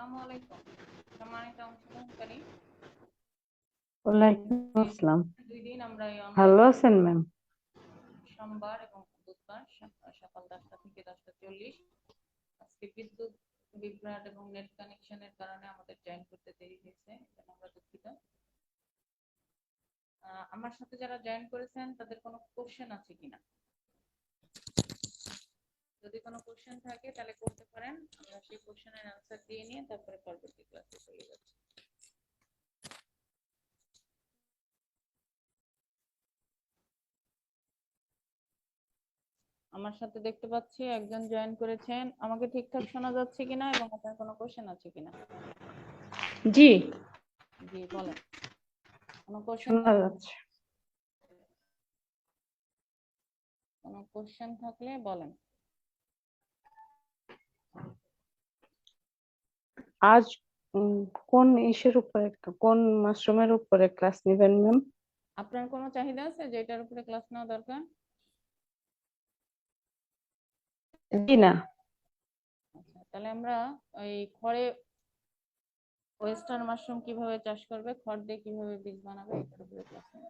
আসসালামু আলাইকুম সম্মানিত অংশগ্রহণকারী ওয়ালাইকুম আসসালাম। দুই দিন আমরা ভালো আছেন ম্যাম? সোমবার এবং বুধবার সকাল দশটা থেকে দশটা চল্লিশ। আজকে বিদ্যুৎ বিভ্রাট এবং নেট কানেকশনের কারণে আমাদের জয়েন করতে দেরি হয়েছে আমরা দুঃখিত। আমার সাথে যারা জয়েন করেছেন তাদের কোনো কোশ্চেন আছে কিনা? যদি কোনো কোশ্চেন থাকে তাহলে করতে পারেন। আমরা সেই কোশ্চেনের অ্যান্সার দিয়ে নিয়ে তারপরে পরবর্তী ক্লাসে চলে যাচ্ছি। আমার সাথে দেখতে পাচ্ছি একজন জয়েন করেছেন। আমাকে ঠিকঠাক শোনা যাচ্ছে কিনা এবং আপনার কোনো কোশ্চেন আছে কিনা? জি। জি বলেন। কোনো কোশ্চেন শোনা যাচ্ছে। কোনো কোশ্চেন থাকলে বলেন। আজ কোন ইসের উপরে কোন মাশরুমের উপরে ক্লাস নেবেন ম্যাম আপনার কোনো চাহিদা আছে যেটার উপরে ক্লাস নেওয়া দরকার? জি না। আচ্ছা তাহলে আমরা ওই খড়ে ওয়েস্টার্ন মাশরুম কীভাবে চাষ করবে খড় দিয়ে কীভাবে বীজ বানাবে এটার উপরে ক্লাস নেব।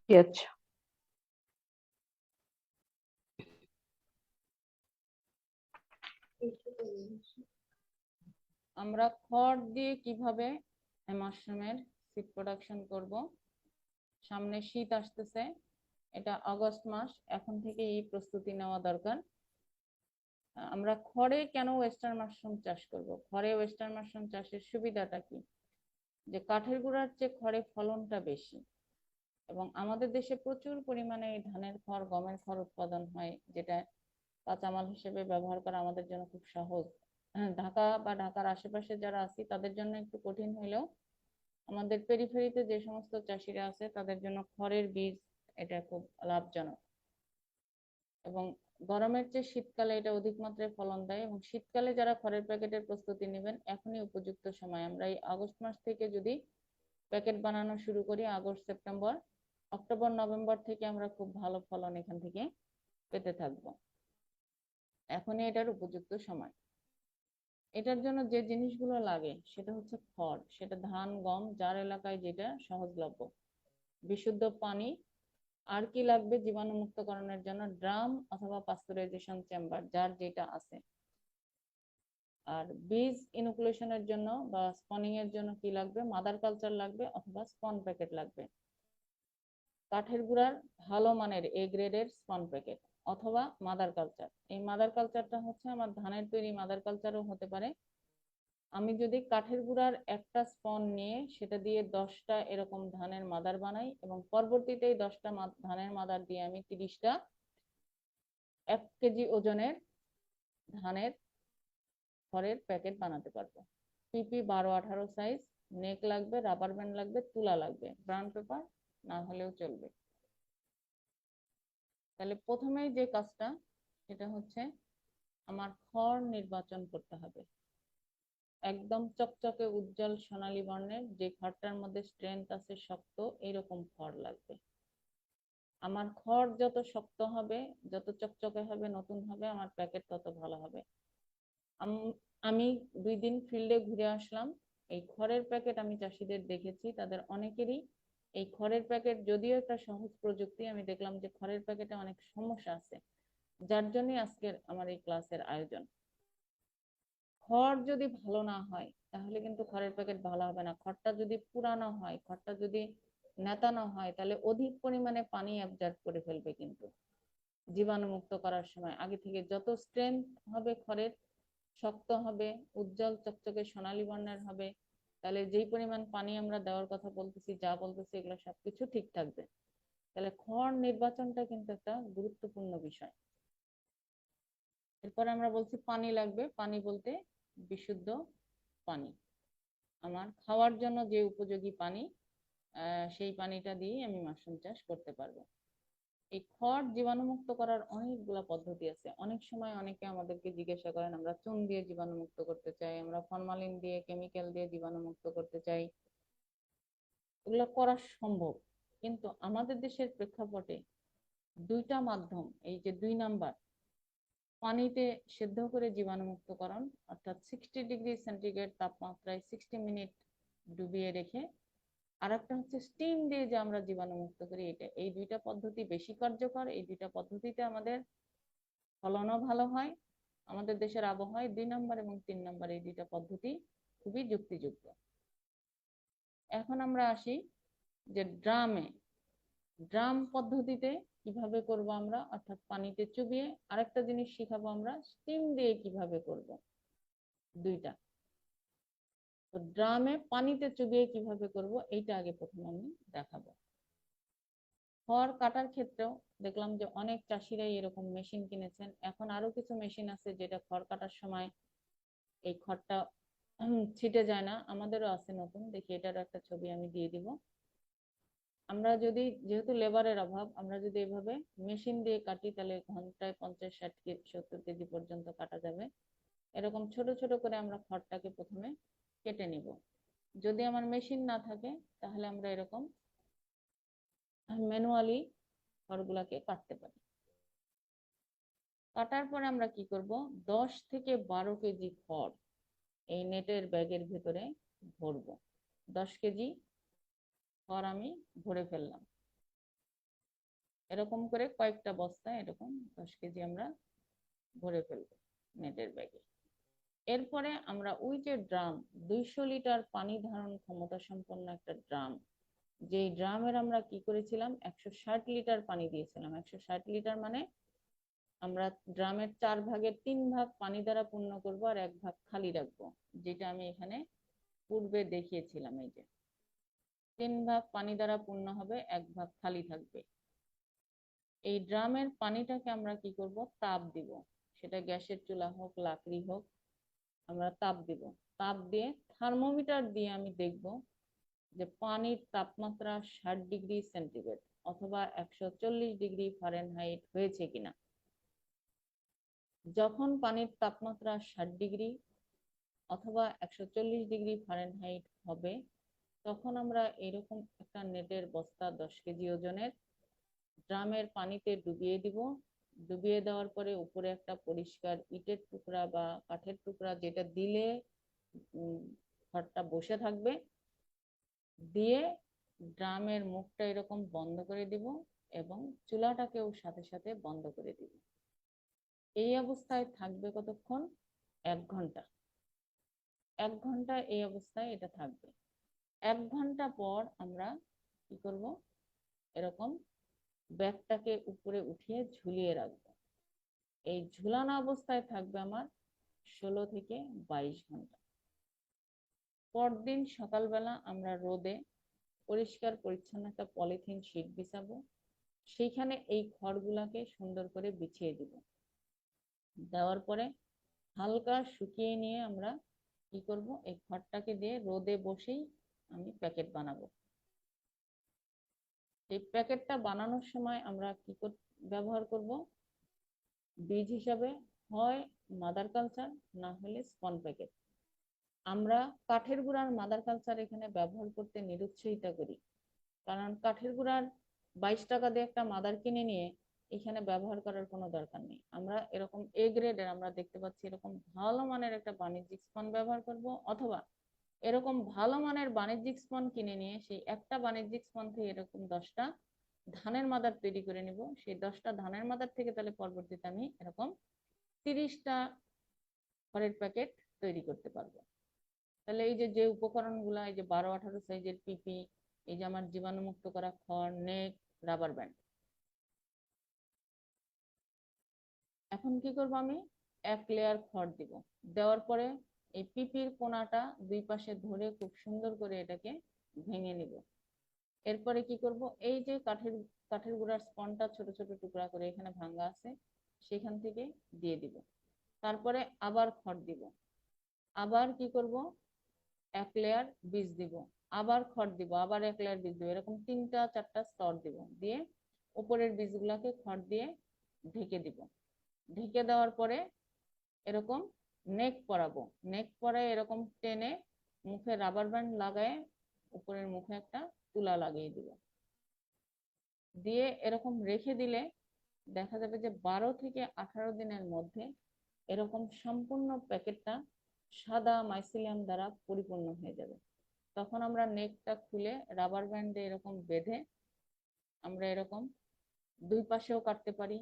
জি আচ্ছা। আমরা খড় দিয়ে কীভাবে মাশরুমের সিড প্রোডাকশন করব? সামনে শীত আসতেছে, এটা আগস্ট মাস, এখন থেকে এই প্রস্তুতি নেওয়া দরকার। আমরা খড়ে কেন ওয়েস্টার্ন মাশরুম চাষ করব? খড়ে ওয়েস্টার্ন মাশরুম চাষের সুবিধাটা কি? যে কাঠের গুঁড়ার চেয়ে খড়ে ফলনটা বেশি। এবং আমাদের দেশে প্রচুর পরিমাণে এই ধানের খড়, গমের খড় উৎপাদন হয়, যেটা কাঁচামাল হিসেবে ব্যবহার করা আমাদের জন্য খুব সহজ। ঢাকা বা ঢাকার আশেপাশে যারা আছি, তাদের জন্য একটু কঠিন হলেও আমাদের পেরিফেরিতে যে সমস্ত চাষিরা আছে, তাদের জন্য খড়ের বীজ এটা খুব লাভজনক। এবং গরমের চেয়ে শীতকালে এটা অধিক মাত্রায় ফলন দেয় এবং শীতকালে যারা খড়ের প্যাকেটের প্রস্তুতি নেবেন, এখনই উপযুক্ত সময়। আমরা এই আগস্ট মাস থেকে যদি প্যাকেট বানানো শুরু করি, আগস্ট, সেপ্টেম্বর, অক্টোবর, নভেম্বর থেকে আমরা খুব ভালো ফলন এখান থেকে পেতে থাকব। এখনই এটার উপযুক্ত সময়। এটার জন্য যে জিনিসগুলো লাগে, সেটা হচ্ছে খড়। সেটা ধান, গম, যার এলাকায় যেটা সহজলভ্য। বিশুদ্ধ পানি, আর কি লাগবে জীবাণুমুক্তকরণের জন্য? ড্রাম অথবা পাস্তুরাইজেশন চেম্বার, যার যেটা আছে। আর বীজ ইনোকুলেশনের জন্য বা স্পনিং এর জন্য কি লাগবে? মাদার কালচার লাগবে অথবা স্পন প্যাকেট লাগবে। কাঠের গুঁড়ার ভালো মানের এ গ্রেডের স্পন প্যাকেট। অথবা মাদার কালচার এই মাদার কালচারটা হচ্ছে আমার ধানের তৈরি মাদার কালচারও হতে পারে। আমি যদি কাঠের গুঁড়ার একটা স্পন নিয়ে সেটা দিয়ে দশটা এরকম ধানের মাদার বানাই এবং পরবর্তীতে এই দশটা ধানের মাদার দিয়ে আমি তিরিশটা এক কেজি ওজনের ধানের খড়ের প্যাকেট বানাতে পারব। পিপি বারো আঠারো সাইজ নেক লাগবে রাবার ব্যান্ড লাগবে, তুলা লাগবে। ব্রাউন পেপার না হলেও চলবে। তাহলে প্রথমেই যে কাজটা, সেটা হচ্ছে আমার খড় নির্বাচন করতে হবে। একদম চকচকে উজ্জ্বল সোনালী বর্ণের যে খড়টার মধ্যে স্ট্রেংথ আছে শক্ত, এরকম খড় লাগবে। আমার খড় যত শক্ত হবে, যত চকচকে হবে, নতুন হবে, আমার প্যাকেট তত ভালো হবে। আমি দুই দিন ফিল্ডে ঘুরে আসলাম। এই খড়ের প্যাকেট আমি চাষিদের দেখেছি, তাদের অনেকেরই এই খড়ের প্যাকেট যদিও একটা সহজ প্রযুক্তি, আমি দেখলাম যে খড়ের প্যাকেটে অনেক সমস্যা আছে, যার জন্যই আজকের আমার এই ক্লাসের আয়োজন। খড় যদি ভালো না হয়, তাহলে কিন্তু খড়ের প্যাকেট ভালো হবে না। খড়টা যদি পুরানো হয়, খড়টা যদি নেতানো হয়, তাহলে অধিক পরিমাণে পানি অ্যাবজর্ব করে ফেলবে কিন্তু। জীবাণুমুক্ত করার সময়। আগে থেকে যত স্ট্রেংথ হবে খড়ের, শক্ত হবে, উজ্জ্বল চকচকে সোনালী বর্ণের হবে তাহলে যেই পরিমাণ পানি আমরা দেওয়ার কথা বলতেছি, যা বলতেছি, এগুলো সবকিছু ঠিক থাকবে। তাহলে খড় নির্বাচনটা কিন্তু একটা গুরুত্বপূর্ণ বিষয়। এরপর আমরা বলছি পানি লাগবে। পানি বলতে বিশুদ্ধ পানি। আমার খাওয়ার জন্য যে উপযোগী পানি সেই পানিটা দিয়েই আমি মাশরুম চাষ করতে পারব। এই খড় জীবাণুমুক্ত করার অনেকগুলা পদ্ধতি আছে। অনেক সময় অনেকে আমাদেরকে জিজ্ঞাসা করেন, আমরা চুন দিয়ে জীবাণুমুক্ত করতে চাই, আমরা ফরমালিন দিয়ে, কেমিক্যাল দিয়ে জীবাণুমুক্ত করতে চাই। এগুলো করা সম্ভব। কিন্তু আমাদের দেশের প্রেক্ষাপটে দুইটা মাধ্যম, এই যে দুই নাম্বার, পানিতে সেদ্ধ করে জীবাণুমুক্তকরণ অর্থাৎ সিক্সটি ডিগ্রি সেন্টিগ্রেড তাপমাত্রায় সিক্সটি মিনিট ডুবিয়ে রেখে আর একটা হচ্ছে স্টিম দিয়ে যে আমরা জীবাণুমুক্ত করি, এটা, এই দুইটা পদ্ধতি বেশি কার্যকর, এই দুইটা পদ্ধতিতে আমাদের ফলনও ভালো হয়, আমাদের দেশের আবহাওয়ায় দুই নম্বর এবং তিন নম্বর এই দুইটা পদ্ধতি খুবই যুক্তিযুক্ত। এখন আমরা আসি যে ড্রামে, ড্রাম পদ্ধতিতে কীভাবে করব আমরা, অর্থাৎ পানিতে চুবিয়ে আরেকটা জিনিস শিখাবো আমরা স্টিম দিয়ে কীভাবে করব, দুইটা। তো ড্রামে পানিতে চুবিয়ে কীভাবে করব, এইটা আগে প্রথমে আমি দেখাবো। খড় কাটার ক্ষেত্রেও দেখলাম যে অনেক চাষিরাই এরকম মেশিন কিনেছেন। এখন আরও কিছু মেশিন আছে যেটা খড় কাটার সময় এই খড়টা ছিটে যায় না। আমাদেরও আছে নতুন, দেখি এটার একটা ছবি আমি দিয়ে দিব। আমরা যদি, যেহেতু লেবারের অভাব, আমরা যদি এভাবে মেশিন দিয়ে কাটি, তাহলে ঘন্টায় পঞ্চাশ, ষাট কেজি, সত্তর কেজি পর্যন্ত কাটা যাবে। এরকম ছোট ছোট করে আমরা খড়টাকে প্রথমে কেটে নিব। যদি আমার মেশিন না থাকে, তাহলে আমরা এরকম ম্যানুয়ালি খড়গুলাকে কাটতে পারি। কাটার পরে আমরা কি করব? দশ থেকে বারো কেজি খড় এই নেটের ব্যাগের ভেতরে ভরবো। দশ কেজি খড় আমি ভরে ফেললাম। এরকম করে কয়েকটা বস্তা এরকম দশ কেজি আমরা ভরে ফেলব নেটের ব্যাগে। এরপরে আমরা ওই যে ড্রাম, দুইশো লিটার পানি ধারণ ক্ষমতা সম্পন্ন একটা ড্রাম, যেই ড্রামের আমরা কি করেছিলাম? একশো ষাট লিটার পানি দিয়েছিলাম। একশো ষাট লিটার মানে আমরা ড্রামের চার ভাগের তিন ভাগ পানি দ্বারা পূর্ণ করব আর এক ভাগ খালি রাখব, যেটা আমি এখানে পূর্বে দেখিয়েছিলাম এই যে। তিন ভাগ পানি দ্বারা পূর্ণ হবে, এক ভাগ খালি থাকবে। এই ড্রামের পানিটাকে আমরা কি করব? তাপ দিব। সেটা গ্যাসের চুলা হোক, লাকড়ি হোক আমরা তাপ দিব। তাপ দিয়ে থার্মোমিটার দিয়ে আমি দেখব যে পানির তাপমাত্রা ষাট ডিগ্রি সেন্টিগ্রেড অথবা একশো চল্লিশ ডিগ্রি ফারেনহাইট হয়েছে কিনা। যখন পানির তাপমাত্রা ষাট ডিগ্রি অথবা একশো চল্লিশ ডিগ্রি ফারেনহাইট হবে, তখন আমরা এরকম একটা নেটের বস্তা দশ কেজি ওজনের, ড্রামের পানিতে ডুবিয়ে দিব। ডুবিয়ে দেওয়ার পরে উপরে একটা পরিষ্কার ইটের টুকরা বা কাঠের টুকরা যেটা দিলে খড়টা বসে থাকবে। দিয়ে ড্রামের মুখটা এরকম বন্ধ করে দিব এবং চুলাটাকেও সাথে সাথে বন্ধ করে দিব। এই অবস্থায় থাকবে কতক্ষণ? এক ঘণ্টা। এক ঘণ্টা এই অবস্থায় এটা থাকবে। এক ঘণ্টা পর আমরা কি করব? এরকম ব্যাগটাকে উপরে উঠিয়ে ঝুলিয়ে রাখব। এই ঝুলানো অবস্থায় থাকবে আমার ষোলো থেকে বাইশ ঘণ্টা। পরদিন সকালবেলা আমরা রোদে পরিষ্কার পরিচ্ছন্ন একটা পলিথিন শিট বিছাবো। সেইখানে এই খড়গুলাকে সুন্দর করে বিছিয়ে দিব। দেওয়ার পরে হালকা শুকিয়ে নিয়ে আমরা কি করব? এই খড়টাকে দিয়ে রোদে বসেই আমি প্যাকেট বানাবো। এই প্যাকেটটা বানানোর সময় আমরা কি ব্যবহার করব? বীজ হিসাবে হয় মাদার কালচার, না হলে স্পন প্যাকেট। আমরা কাঠের গুঁড়ার মাদার কালচার এখানে ব্যবহার করতে নিরুৎসাহিতা করি। কারণ কাঠের গুঁড়ার বাইশ টাকা দিয়ে একটা মাদার কিনে নিয়ে এখানে ব্যবহার করার কোনো দরকার নেই। আমরা এরকম এ গ্রেডের আমরা দেখতে পাচ্ছি এরকম ভালো মানের একটা বাণিজ্যিক স্পন ব্যবহার করব, অথবা এরকম ভালো মানের বাণিজ্যিক স্পন কিনে নিয়ে সেই একটা বাণিজ্যিক স্পন থেকে এরকম দশটা ধানের মাদার তৈরি করে নিব। সেই দশটা ধানের মাদার থেকে তাহলে পরবর্তীতে আমি এরকম তিরিশটা খড়ের প্যাকেট তৈরি করতে পারব। তাহলে এই যে যে উপকরণগুলো, এই যে বারো আঠারো সাইজের পিপি, এই যে আমার জীবাণুমুক্ত করা খড়, নেট, রাবার ব্যান্ড। এখন কি করব আমি? এক লেয়ার খড় দিব। দেওয়ার পরে এই পিপির কোনাটা দুই পাশে ধরে খুব সুন্দর করে এটাকে ভেঙে নিব। এরপরে কি করব? এই যে কাঠের কাঠের গুঁড়ার স্পনটা ছোট ছোট টুকরা করে এখানে ভাঙ্গা আছে, সেখান থেকে দিয়ে দিব। তারপরে আবার খড় দিব। আবার কি করব? এক লেয়ার বীজ দিব। আবার খড় দিব, আবার এক লেয়ার বীজ দিব। এরকম তিনটা, চারটা স্তর দিব। দিয়ে উপরের বীজগুলাকে খড় দিয়ে ঢেকে দিব। ঢেকে দেওয়ার পরে এরকম নেক পরাবো। নেক পরে এরকম টেনে মুখে রাবার ব্যান্ড লাগায় উপরের মুখে একটা তুলা লাগিয়ে দিব। দিয়ে এরকম রেখে দিলে দেখা যাবে যে বারো থেকে আঠারো দিনের মধ্যে এরকম সম্পূর্ণ প্যাকেটটা সাদা মাইসিলিয়াম দ্বারা পরিপূর্ণ হয়ে যাবে। তখন আমরা নেকটা খুলে রাবার ব্যান্ডে এরকম বেঁধে আমরা এরকম দুই পাশেও কাটতে পারি,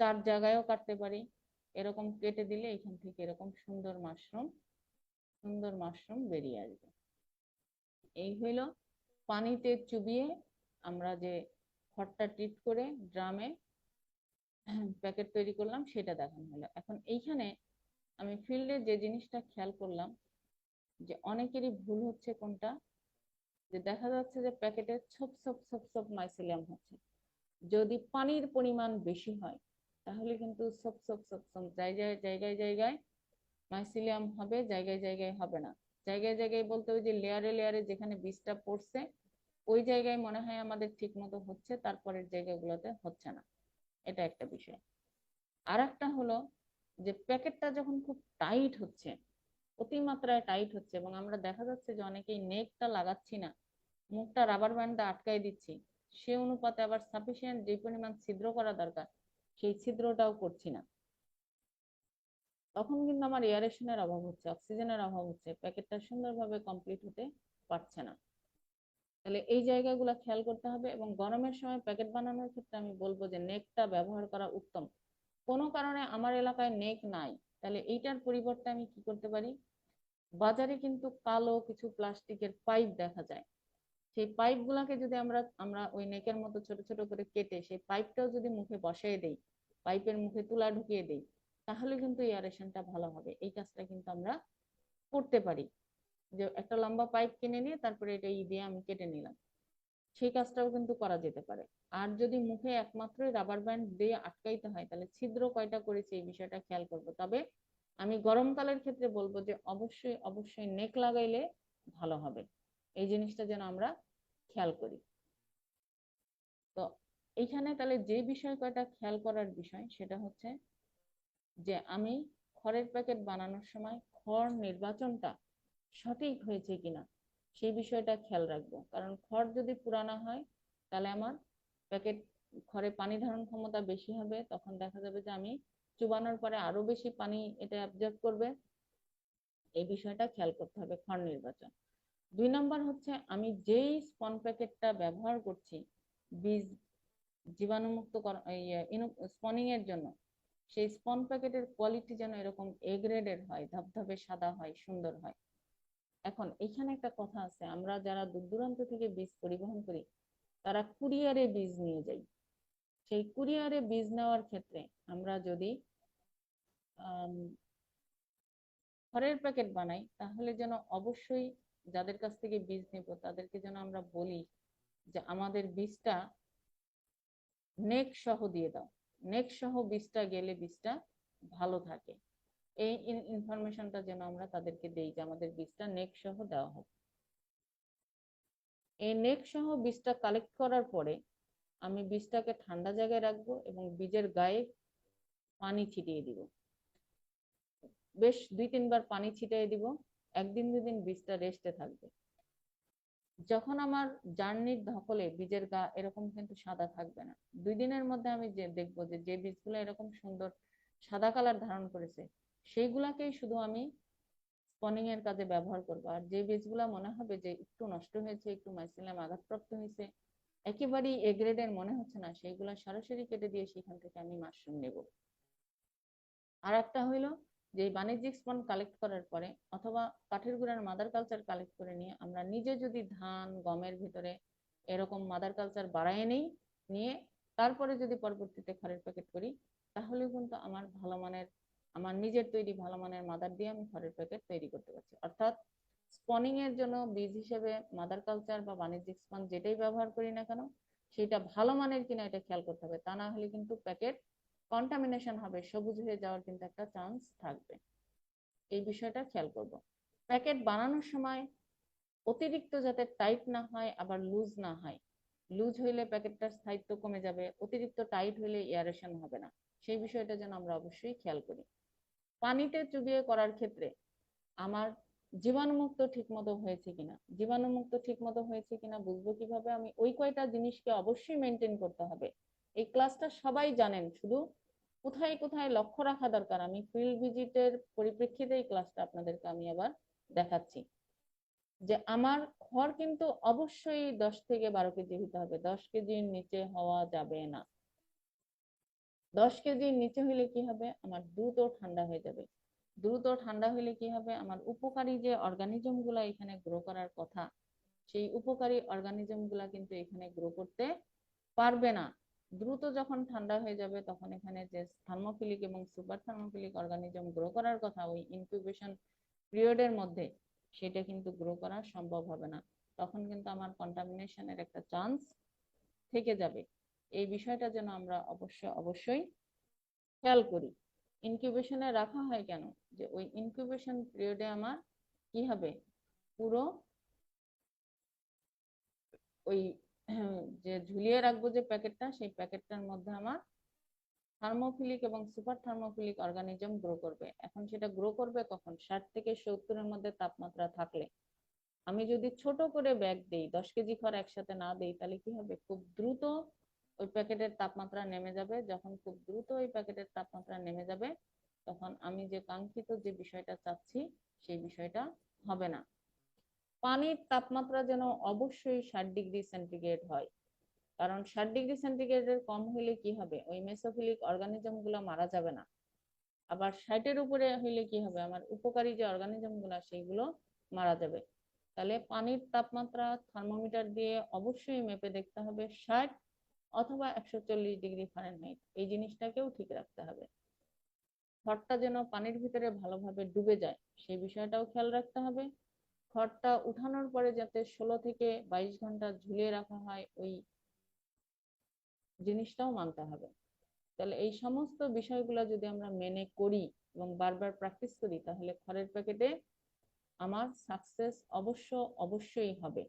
চার জায়গায়ও কাটতে পারি এরকম কেটে দিলে এখান থেকে এরকম সুন্দর মাশরুম সুন্দর মাশরুম বেরিয়ে আসবে। এই হইল পানিতে চুবিয়ে আমরা যে খড়টা ট্রিট করে ড্রামে প্যাকেট তৈরি করলাম, সেটা দেখানো হলো। এখন এইখানে আমি ফিল্ডে যে জিনিসটা খেয়াল করলাম, যে অনেকেরই ভুল হচ্ছে কোনটা? যে দেখা যাচ্ছে যে প্যাকেটে ছোপ ছোপ ছোপ ছোপ মাইসিলিয়াম হচ্ছে। যদি পানির পরিমাণ বেশি হয় তাহলে কিন্তু সব সব ছোপ ছোপ জায়গায় জায়গায় জায়গায় মাইসিলিয়াম হবে, জায়গায় জায়গায় হবে না। জায়গায় জায়গায় বলতে ওই যে লেয়ারে লেয়ারে যেখানে বীজটা পড়ছে, ওই জায়গায় মনে হয় আমাদের ঠিক মতো হচ্ছে, তারপরের জায়গাগুলোতে হচ্ছে না। এটা একটা বিষয়। আর একটা হলো যে প্যাকেটটা যখন খুব টাইট হচ্ছে, অতিমাত্রায় টাইট হচ্ছে, এবং আমরা দেখা যাচ্ছে যে অনেকেই নেকটা লাগাচ্ছি না, মুখটা রাবার ব্যান্ডটা আটকাই দিচ্ছি, সে অনুপাতে আবার সাফিসিয়েন্ট যে পরিমাণ ছিদ্র করা দরকার সেই ছিদ্রটাও করছি না। তখন কিন্তু আমার এয়ারেশনের অভাব হচ্ছে অক্সিজেনের অভাব হচ্ছে, প্যাকেটটা সুন্দরভাবে কমপ্লিট হতে পারছে না। তাহলে এই জায়গাগুলো খেয়াল করতে হবে এবং গরমের সময় প্যাকেট বানানোর ক্ষেত্রে আমি বলব যে নেকটা ব্যবহার করা উত্তম। কোনো কারণে আমার এলাকায় নেক নাই, তাহলে এইটার পরিবর্তে আমি কি করতে পারি? বাজারে কিন্তু কালো কিছু প্লাস্টিকের পাইপ দেখা যায়। সেই পাইপ গুলাকে যদি আমরা আমরা ওই নেকের মতো ছোট ছোট করে কেটে সেই পাইপটাও যদি মুখে বসাই দেই পাইপের মুখে তুলা ঢুকিয়ে দেই, তাহলে কিন্তু এয়ারেশনটা ভালো হবে। এই কাজটা কিন্তু আমরা করতে পারি। যে একটা লম্বা পাইপ কিনে নিয়ে তারপরে এটা ই দিয়ে আমি কেটে নিলাম। সেই কাজটাও কিন্তু করা যেতে পারে। আর যদি মুখে একমাত্র রাবার ব্যান্ড দিয়ে আটকাইতে হয়, তাহলে ছিদ্র কয়টা করেছে এই বিষয়টা খেয়াল করব। তবে আমি গরমকালের ক্ষেত্রে বলব যে অবশ্যই অবশ্যই নেক লাগাইলে ভালো হবে। এই জিনিসটা যেন আমরা খেয়াল করি। তো এইখানে তাহলে যে বিষয় কয়টা খেয়াল করার বিষয় সেটা হচ্ছে যে আমি খড়ের প্যাকেট বানানোর সময় খড় নির্বাচনটা সঠিক হয়েছে কিনা সেই বিষয়টা খেয়াল রাখব। কারণ খড় যদি পুরানো হয় তাহলে আমার প্যাকেট খড়ে পানি ধারণ ক্ষমতা বেশি হবে, তখন দেখা যাবে যে আমি চুবানোর পরে আরও বেশি পানি এটা অ্যাবজর্ব করবে। এই বিষয়টা খেয়াল করতে হবে খড় নির্বাচন। দুই নম্বর হচ্ছে আমি যেই স্পন প্যাকেটটা ব্যবহার করছি বীজ জীবাণুমুক্ত স্পনিং এর জন্য, সেই স্পন প্যাকেটের কোয়ালিটি যেন এরকম এ গ্রেডের হয়, ধবধবে সাদা হয়, সুন্দর হয়। এখন এখানে একটা কথা আছে, আমরা যারা দূর দূরান্ত থেকে বীজ পরিবহন করি, তারা কুরিয়ারে বীজ নিয়ে যাই। সেই কুরিয়ারে বীজ নেওয়ার ক্ষেত্রে আমরা যদি খড়ের প্যাকেট বানাই, তাহলে যেন অবশ্যই যাদের কাছ থেকে বীজ নেব, তাদেরকে যেন আমরা বলি যে আমাদের বীজটা নেক সহ দিয়ে দাও। নেক সহ বীজটা গেলে বীজটা ভালো থাকে। এই ইনফরমেশনটা যেন আমরা তাদেরকে দেই যে আমাদের বীজটা নেক সহ দেওয়া হবে এই নেক সহ বীজটা কালেক্ট করার পরে আমি বীজটাকে ঠান্ডা জায়গায় রাখব এবং বীজের গায়ে পানি ছিটিয়ে দিব। বেশ দুই তিনবার পানি ছিটিয়ে দিব। একদিন দুদিন বীজটা রেস্টে থাকবে। যখন আমার জার্নির ধকলে বীজের গা এরকম কিন্তু সাদা থাকবে না। দুই দিনের মধ্যে আমি যে দেখব যে যে বীজগুলো এরকম সুন্দর সাদা কালার ধারণ করেছে, সেইগুলাকেই শুধু আমি স্পনিং এর কাজে ব্যবহার করব। আর যে বীজগুলা মনে হবে যে একটু নষ্ট হয়েছে, একটু মাইসিলাম আঘাতপ্রাপ্ত হয়েছে, একেবারেই এ গ্রেডের মনে হচ্ছে না, সেইগুলা সরাসরি কেটে দিয়ে সেখান থেকে আমি মাশরুম নেব। আর একটা হইল যে বাণিজ্যিক স্পন কালেক্ট করার পরে অথবা কাঠের গুঁড়ার মাদার কালচার কালেক্ট করে নিয়ে আমরা নিজে যদি ধান, গমের ভিতরে এরকম মাদার কালচার বাড়ায় নেই, নিয়ে তারপরে যদি পরবর্তীতে খড়ের প্যাকেট করি তাহলে কিন্তু আমার ভালো মানের, আমার নিজের তৈরি ভালো মানের মাদার দিয়ে আমি খড়ের প্যাকেট তৈরি করতে পারছি। অর্থাৎ স্পনিং এর জন্য বীজ হিসেবে মাদার কালচার বা বাণিজ্যিক স্পন যেটাই ব্যবহার করি না কেন, সেটা ভালো মানের কিনা এটা খেয়াল করতে হবে। তা না হলে কিন্তু প্যাকেট কন্টামিনেশন হবে, সবুজ হয়ে যাওয়ার কিন্তু একটা চান্স থাকবে। এই বিষয়টা খেয়াল করব। প্যাকেট বানানোর সময় অতিরিক্ত যাতে টাইট না হয়, আবার লুজ না হয়। লুজ হইলে প্যাকেটটার স্থায়িত্ব কমে যাবে, অতিরিক্ত টাইট হইলে এয়ারেশন হবে না। সেই বিষয়টা যেন আমরা অবশ্যই খেয়াল করি। পানিতে চুবিয়ে করার ক্ষেত্রে আমার জীবাণুমুক্ত ঠিক মতো হয়েছে কিনা? জীবাণুমুক্ত ঠিক মতো হয়েছে কিনা? বুঝব কীভাবে? আমি ওই কয়টা জিনিসকে অবশ্যই মেনটেন করতে হবে। এই ক্লাসটা সবাই জানেন, শুধু কোথায় কোথায় লক্ষ্য রাখা দরকার। আমি ফিল্ড ভিজিটের পরিপ্রেক্ষিতে এই ক্লাসটা আপনাদেরকে আমি আবার দেখাচ্ছি। যে আমার খড় কিন্তু অবশ্যই দশ থেকে বারো কেজি হতে হবে। দশ কেজির নিচে হওয়া যাবে না। দশ কেজির নিচে হইলে কি হবে? আমার দ্রুত ঠান্ডা হয়ে যাবে। দ্রুত ঠান্ডা হইলে কি হবে? আমার উপকারী যে অর্গানিজমগুলা এখানে গ্রো করার কথা, সেই উপকারী অর্গানিজমগুলা কিন্তু এখানে গ্রো করতে পারবে না। দ্রুত যখন ঠান্ডা হয়ে যাবে তখন এখানে যে থার্মোফিলিক এবং সুপার থার্মোফিলিক অর্গানিজম গ্রো করার কথা, ওই ইনকিউবেশন পিরিয়ডের মধ্যে সেটা কিন্তু গ্রো করা সম্ভব হবে না। তখন কিন্তু আমার কন্টামিনেশনের একটা চান্স থেকে যাবে। এই বিষয়টা যেন আমরা অবশ্য, অবশ্যই খেয়াল করি। ইনকিউবেশনে রাখা হয় কেন? যে ওই ইনকিউবেশন পিরিয়ডে আমার কি হবে? পুরো ওই ঝুলিয়ে রাখব যে প্যাকেটটা, সেই প্যাকেটটার মধ্যে আমার থার্মোফিলিক এবং সুপার থার্মোফিলিক অর্গানিজম গ্রো করবে। এখন সেটা গ্রো করবে কখন? ষাট থেকে সত্তরের মধ্যে তাপমাত্রা থাকলে। আমি যদি ছোট করে ব্যাগ দেই, দশ কেজি খড় একসাথে না দেই, তাহলে কি হবে? খুব দ্রুত ওই প্যাকেটের তাপমাত্রা নেমে যাবে। যখন খুব দ্রুত ওই প্যাকেটের তাপমাত্রা নেমে যাবে, তখন আমি যে কাঙ্ক্ষিত যে বিষয়টা চাচ্ছি, সেই বিষয়টা হবে না। পানির তাপমাত্রা যেন অবশ্যই ষাট ডিগ্রি সেন্টিগ্রেড হয়। কারণ ষাট ডিগ্রি সেন্টিগ্রেডের কম হইলে কি হবে? ওই মেসোফিলিক অর্গানিজমগুলো মারা যাবে না। আবার ষাটের উপরে হইলে কি হবে? আমার উপকারী যে অর্গানিজমগুলা সেইগুলো মারা যাবে। তাহলে পানির তাপমাত্রা থার্মোমিটার দিয়ে অবশ্যই মেপে দেখতে হবে ষাট অথবা একশো চল্লিশ ডিগ্রি ফারেনহাইট। এই জিনিসটাকেও ঠিক রাখতে হবে। খড়টা যেন পানির ভিতরে ভালোভাবে ডুবে যায়, সেই বিষয়টাও খেয়াল রাখতে হবে। খড়টা উঠানোর পরে যাতে ষোলো থেকে বাইশ ঘণ্টা ঝুলিয়ে রাখা হয়, ওই জিনিসটাও মানতে হবে। তাহলে এই সমস্ত বিষয়গুলো যদি আমরা মেনে করি এবং বারবার প্র্যাকটিস করি, তাহলে খড়ের প্যাকেটে আমার সাকসেস অবশ্য অবশ্যই হবে।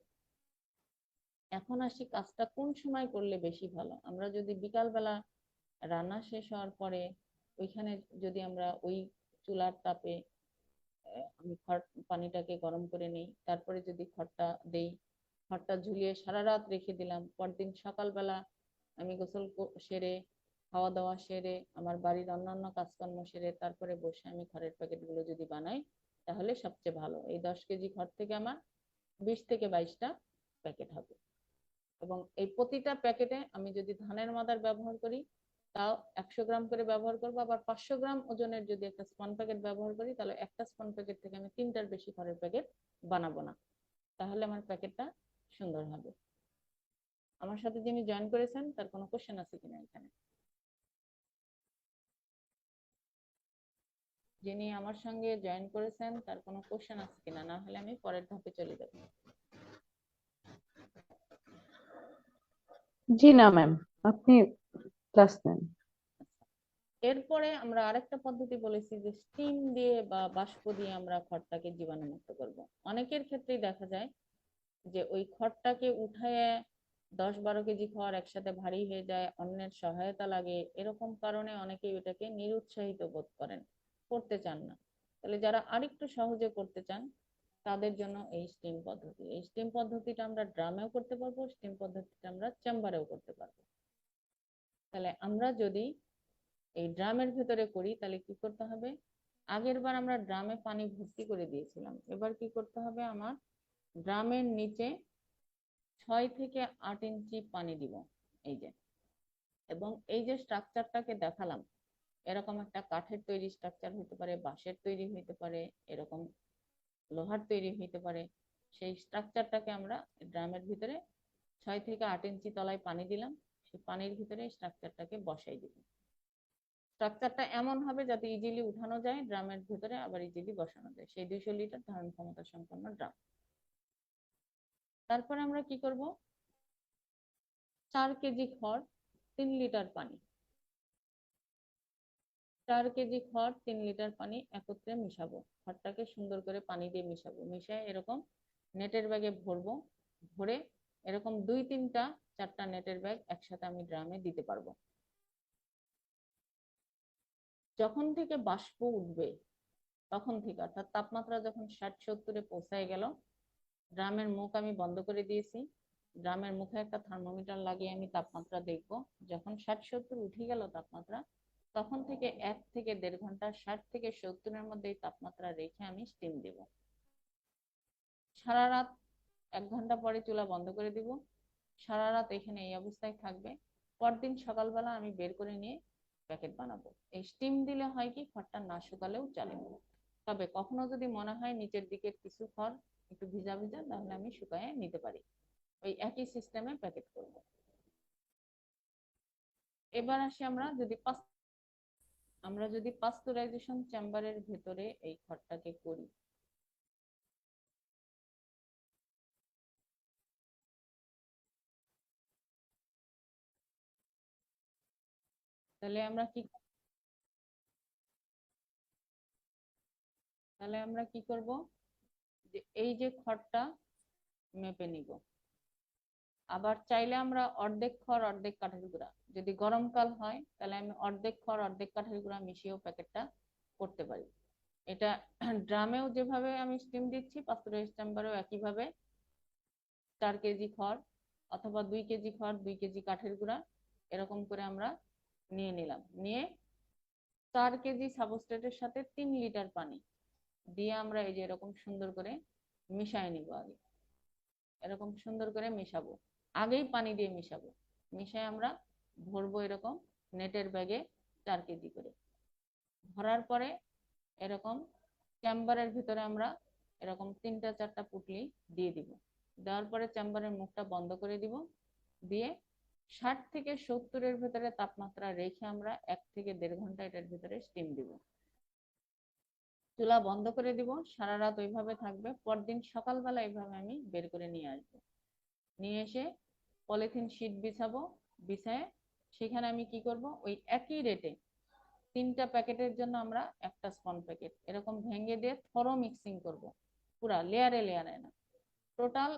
এখন আসি কাজটা কোন সময় করলে বেশি ভালো? আমরা যদি বিকালবেলা রান্না শেষ হওয়ার পরে ওইখানে যদি আমরা ওই চুলার তাপে আমি খড়, পানিটাকে গরম করে নিই, তারপরে যদি খড়টা দেই, খড়টা ঝুলিয়ে সারা রাত রেখে দিলাম, পরদিন সকালবেলা আমি গোসল সেরে খাওয়া দাওয়া সেরে, আমার বাড়ির অন্যান্য কাজকর্ম সেরে, তারপরে বসে আমি খড়ের প্যাকেটগুলো যদি বানাই, তাহলে সবচেয়ে ভালো। এই দশ কেজি খড় থেকে আমার বিশ থেকে বাইশটা প্যাকেট হবে। এবং এই প্রতিটা প্যাকেটে আমি যদি ধানের মাদার ব্যবহার করি, তাও একশো গ্রাম করে ব্যবহার করব। আবার পাঁচশো গ্রাম ওজনের যদি একটা স্পন প্যাকেট ব্যবহার করি, তাহলে একটা স্পন প্যাকেট থেকে আমি তিনটার বেশি খড়ের প্যাকেট বানাবো না। তাহলে আমার প্যাকেটটা সুন্দর হবে। আমার সাথে যিনি জয়েন করেছেন তার কোনো কোশ্চেন আছে কিনা এখানে? যিনি আমার সঙ্গে জয়েন করেছেন তার কোনো কোশ্চেন আছে কিনা? না হলে আমি পরের ধাপে চলে যাব। জি না ম্যাম আপনি ক্লাস নেন। এরপরে আমরা আরেকটা পদ্ধতি বলেছি যে স্টিম দিয়ে বা বাষ্প দিয়ে আমরা খড়টাকে জীবাণুমুক্ত করব। অনেকের ক্ষেত্রেই দেখা যায় যে ওই খড়টাকে উঠায় দশ বারো কেজি খড় একসাথে ভারী হয়ে যায়, অন্যের সহায়তা লাগে, এরকম কারণে অনেকেই এটাকে নিরুৎসাহিত বোধ করেন, করতে চান না। তাহলে যারা আরেকটু সহজে করতে চান, তাদের জন্য এই স্টিম পদ্ধতি। এই স্টিম পদ্ধতিটা আমরা ড্রামেও করতে পারব স্টিম পদ্ধতিটা আমরা চেম্বারেও করতে পারব। তাহলে আমরা যদি এই ড্রামের ভেতরে করি, তাহলে কি করতে হবে? আগের বার আমরা ড্রামে পানি ভর্তি করে দিয়েছিলাম। এবার কি করতে হবে? আমার ড্রামের নিচে ছয় থেকে আট ইঞ্চি পানি দিব, এই যে। এবং এই যে স্ট্রাকচারটাকে দেখালাম, এরকম একটা কাঠের তৈরি স্ট্রাকচার হতে পারে, বাঁশের তৈরি হতে পারে, এরকম লোহার তৈরি হতে পারে। সেই স্ট্রাকচারটাকে আমরা ড্রামের ভিতরে ছয় থেকে আট ইঞ্চি তলায় পানি দিলাম, সেই পানির ভিতরে স্ট্রাকচারটাকে বসাই দিলাম। স্ট্রাকচারটা এমন হবে যাতে ইজিলি উঠানো যায়, ড্রামের ভিতরে আবার ইজিলি বসানো যায়। সেই দুইশো লিটার ধারণ ক্ষমতা সম্পন্ন ড্রাম। তারপরে আমরা কি করব? চার কেজি খড়, তিন লিটার পানি। চার কেজি খড়, তিন লিটার পানি একত্রে মিশাবো। খড়টাকে সুন্দর করে পানি দিয়ে মিশাবো। মিশিয়ে এরকম নেটের ব্যাগে ভরবো। ভরে এরকম দুই, তিনটা, চারটা নেটের ব্যাগ একসাথে আমি ড্রামে দিতে পারব। যখন থেকে বাষ্প উঠবে, তখন থেকে, অর্থাৎ তাপমাত্রা যখন ষাট, সত্তরে পৌঁছায় গেল ড্রামের মুখ আমি বন্ধ করে দিয়েছি। ড্রামের মুখে একটা থার্মোমিটার লাগিয়ে আমি তাপমাত্রা দেখব। যখন ষাট সত্তর উঠে গেল তাপমাত্রা, তখন থেকে এক থেকে দেড় ঘণ্টা, ষাট থেকে সত্তরের মধ্যে তাপমাত্রা রেখে আমি স্টিম দিব। সারা রাত এক ঘণ্টা পরে চুলা বন্ধ করে দিব। সারা রাত এখানে এই অবস্থায় থাকবে। পরদিন সকালবেলা আমি বের করে নিয়ে প্যাকেট বানাবো। এই স্টিম দিলে হয় কি খড়টা না শুকালেও চলে। তবে কখনো যদি মনে হয় নিচের দিকের কিছু খড় একটু ভিজা ভিজা, তাহলে আমি শুকায়ে নিতে পারি। ওই একই সিস্টেমে প্যাকেট করব। এবার আসি আমরা যদি পাস আমরা যদি পাস্তুরাইজেশন চেম্বারের ভেতরে এই খড়টাকে করি। তাহলে আমরা কি তাহলে আমরা কি করব? যে এই যে খড়টা মেপে নিব। আবার চাইলে আমরা অর্ধেক খড়, অর্ধেক কাঠের গুঁড়া। যদি গরমকাল হয়, তাহলে আমি অর্ধেক খড়, অর্ধেক কাঠের গুঁড়া মিশিয়েও প্যাকেটটা করতে পারি। এটা ড্রামেও যেভাবে আমি স্টিম দিচ্ছি পাস্তুরাইজ চেম্বারেও একইভাবে চার কেজি খড় অথবা দুই কেজি খড়, দুই কেজি কাঠের গুঁড়া এরকম করে আমরা নিয়ে নিলাম। নিয়ে চার কেজি সাবস্ট্রেটের সাথে তিন লিটার পানি দিয়ে আমরা এই যে এরকম সুন্দর করে মিশাই নিব আগে। এরকম সুন্দর করে মিশাবো। আগেই পানি দিয়ে মিশাবো। মিশাই আমরা ভরবো এরকম নেটের ব্যাগে চার কেজি করে। ভরার পরে এরকম চেম্বারের ভিতরে আমরা এরকম তিনটা চারটা পুটলি দিয়ে দিব। দেওয়ার পরে চেম্বারের মুখটা বন্ধ করে দিব। দিয়ে ষাট থেকে সত্তরের ভেতরে তাপমাত্রা রেখে আমরা এক থেকে দেড় ঘণ্টা এটার ভিতরে স্টিম দিব। চুলা বন্ধ করে দিব, সারা রাত ওইভাবে থাকবে। পরদিন সকালবেলা এইভাবে আমি বের করে নিয়ে আসব। নিয়ে এসে পলিথিন শিট বিছাবো, বিছায় সেখানে আমি কি করব? ওই একই রেটে তিনটা প্যাকেটের জন্য আমরা একটা স্পন প্যাকেট এরকম ভেঙে দিয়ে থরো মিক্সিং করব। পুরা লেয়ারে লেয়ারে না। টোটাল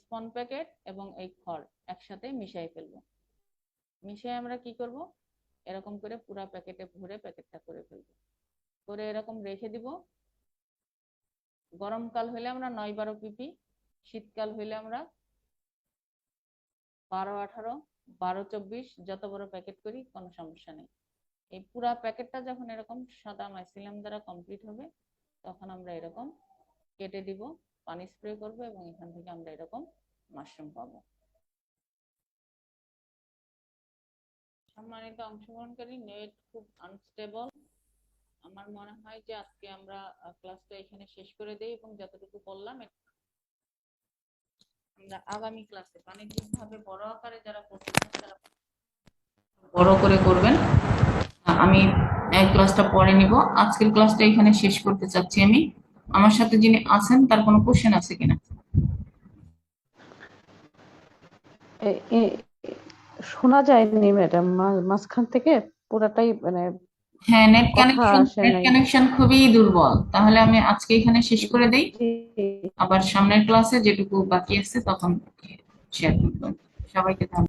স্পন প্যাকেট এবং এই খড় একসাথে মিশাই ফেলব। মিশিয়ে আমরা কি করব? এরকম করে পুরা প্যাকেটে ভরে প্যাকেটটা করে ফেলব। করে এরকম রেখে দিব। গরমকাল হলে আমরা নয় বারো পিপি, শীতকাল হইলে আমরা বারো আঠারো, বারো চব্বিশ, যত বড় প্যাকেট করি, কোনো সমস্যা নেই। এই পুরা প্যাকেটটা যখন এরকম সাদা মাইসিলাম দ্বারা কমপ্লিট হবে, তখন আমরা এরকম কেটে দিব, পানি স্প্রে করব এবং এখান থেকে আমরা এরকম মাশরুম পাবো। সম্মানিত অংশগ্রহণকারী নেট খুব আনস্টেবল আমার মনে হয় যে আজকে আমরা ক্লাসটা এখানে শেষ করে দেই এবং যতটুকু বললাম আমরা আগামী ক্লাসে বাণিজ্যিক ভাবে বড় আকারে যারা করতে চান, তারা বড় করে করবেন। আমি এই ক্লাসটা পরে নিব। আজকের ক্লাসটা এখানে শেষ করতে চাচ্ছি আমি। আমার সাথে যিনি আছেন, তার কোনো কোশ্চেন আছে কিনা? শোনা যায়নি ম্যাডাম মাঝখান থেকে পুরাটাই মানে হ্যাঁ নেট কানেকশন নেট কানেকশন খুবই দুর্বল। তাহলে আমি আজকে এখানে শেষ করে দেই। আবার সামনের ক্লাসে যেটুকু বাকি আছে তখন শেয়ার করব। সবাইকে ধন্যবাদ।